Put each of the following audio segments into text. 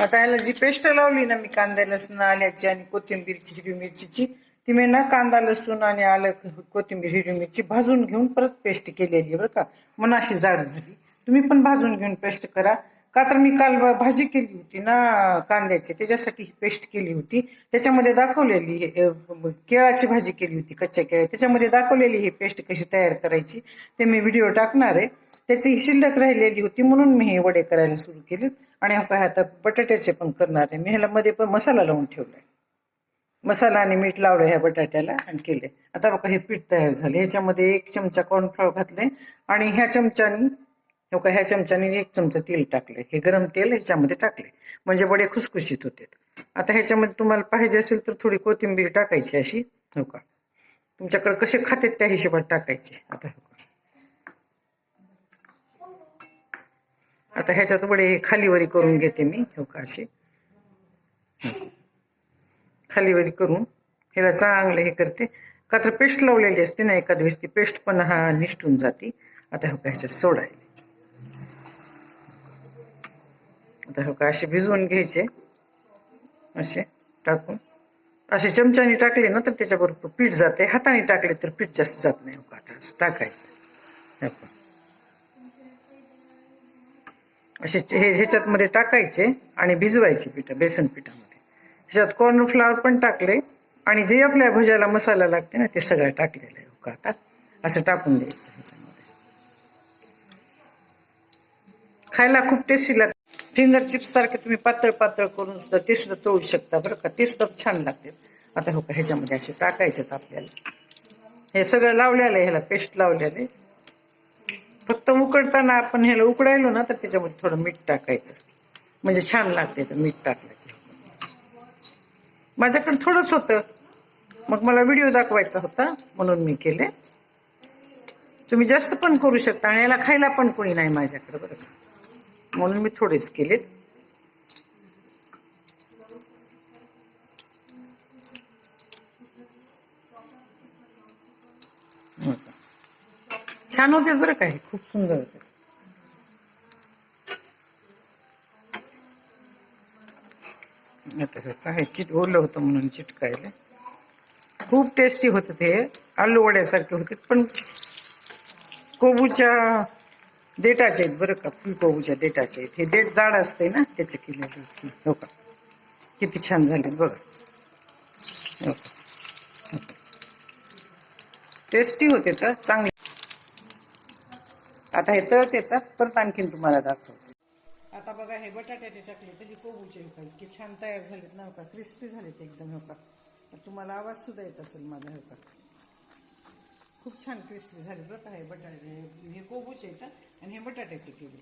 आता याला जी पेस्ट लावली ना मी कांदा लसूण आल्याची आणि कोथिंबीरची हिरवी मिरचीची ती मी ना कांदा लसूण आणि आलं कोथिंबीर हिरवी मिरची भाजून घेऊन परत पेस्ट केलेली बरं का. मग अशी जाड झाली. तुम्ही पण भाजून घेऊन पेस्ट करा. का तर मी काल भाजी केली होती ना कांद्याची त्याच्यासाठी ही पेस्ट केली होती. त्याच्यामध्ये दाखवलेली केळाची भाजी केली होती कच्च्या केळ्या. त्याच्यामध्ये दाखवलेली ही पेस्ट कशी तयार करायची ते मी व्हिडिओ टाकणार आहे. त्याची शिल्लक राहिलेली होती म्हणून मी हे वडे करायला सुरू केले. आणि हा आता बटाट्याचे पण करणार आहे. मी ह्याला मध्ये पण मसाला लावून ठेवलाय. मसाला आणि मीठ लावलं ह्या बटाट्याला आणि केले आता बघा हे पीठ तयार झाले. ह्याच्यामध्ये एक चमचा कॉर्नफ्लॉवर घातले आणि ह्या चमच्यानी हो का ह्या चमच्याने एक चमचा तेल टाकले हे गरम तेल ह्याच्यामध्ये टाकले म्हणजे बडे खुसखुशीत होते आता ह्याच्यामध्ये तुम्हाला पाहिजे असेल तर थोडी कोथिंबीर टाकायची अशी. हो का तुमच्याकडे कसे खातेत त्या हिशोबात टाकायची. आता हो का आता ह्याच्यात पुढे खालीवरी करून घेते मी हो का अशी? खालीवरी करून. ह्याला चांगलं हे करते. का तर पेस्ट लावलेली असते ना एखाद वेळेस ती पेस्ट पण हा निष्ठून जाते. आता हो का ह्याच्यात सोडायला आता हो का असे भिजवून घ्यायचे. असे टाकून. असे चमच्याने टाकले ना तर त्याच्याबरोबर पीठ जाते. हाताने टाकले तर पीठ जास्त जात नाही. हो का आता टाकायचं हो का. असे हे ह्याच्यात मध्ये टाकायचे आणि भिजवायचे पिठं बेसन पिठामध्ये. ह्याच्यात कॉर्नफ्लॉवर पण टाकले आणि जे आपल्या भज्याला मसाला लागते ना ते सगळं टाकलेलं आहे हो आता असं टाकून द्यायचं ह्याच्यामध्ये. खायला खूप टेस्टी लागते. फिंगर चिप्स सारखे तुम्ही पातळ पातळ करून सुद्धा ते सुद्धा तळू शकता बरं का. ते सुद्धा छान लागते. आता हो का ह्याच्यामध्ये असे टाकायचे आपल्याला. हे सगळं लावलेलं आहे ह्याला पेस्ट लावलेलं आहे. फक्त उकडताना आपण ह्याला उकडायलो ना तर त्याच्यामध्ये थोडं मीठ टाकायचं. म्हणजे छान लागते तर मीठ टाकलं माझ्याकडे थोडंच होतं. मग मला व्हिडिओ दाखवायचा होता म्हणून मी केले. तुम्ही जास्त पण करू शकता आणि याला खायला पण कोणी नाही माझ्याकडे बरं म्हणून मी थोडेच केलेत. छान होते बरं काय खूप सुंदर होते. हे काय चिट ओलं होतं म्हणून चिटकायला. खूप टेस्टी होतं ते. आलू वड्यासारखे होते पण कोबूच्या देटाचे आहेत बरं का फुलकोबूच्या देटाचे आहेत. हे देठ जाड असते ना त्याचे केलेले हो का? किती छान झाले बघा. हो टेस्टी हो होते तर चांगले आता हे तळत येतात परत आणखीन तुम्हाला दाखवतो. आता बघा हे बटाट्याचे चकले त्याची कोबूचे होता इतके छान तयार झालेत ना हो का? क्रिस्पी झालेत एकदम होता तर तुम्हाला आवाज सुद्धा येत असेल माझा होता खूप छान क्रिस्पी झाले बरं का हे बटाटे हे कोबूचे येतात आणि हे बटाट्याचे केले.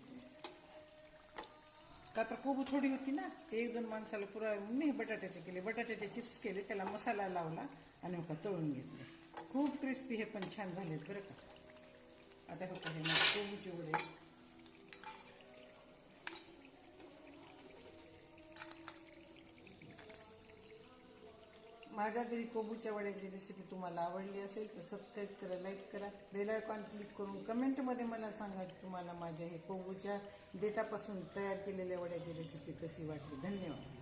का तर कोबू थोडी होती ना ते एक दोन माणसाला पुरा मी हे बटाट्याचे केले. बटाट्याचे चिप्स केले त्याला मसाला लावला आणि हो का तळून घेतले. खूप क्रिस्पी हे पण छान झालेत बरं का. आता हो हे मग कोबूचे माझ्या जरी कोबूच्या वड्याची रेसिपी तुम्हाला आवडली असेल तर सबस्क्राईब करा लाईक करा बेल आयकॉन क्लिक करून कमेंटमध्ये मला सांगा की तुम्हाला माझ्या हे कोबूच्या देठापासून तयार केलेल्या वड्याची रेसिपी कशी वाटली. धन्यवाद.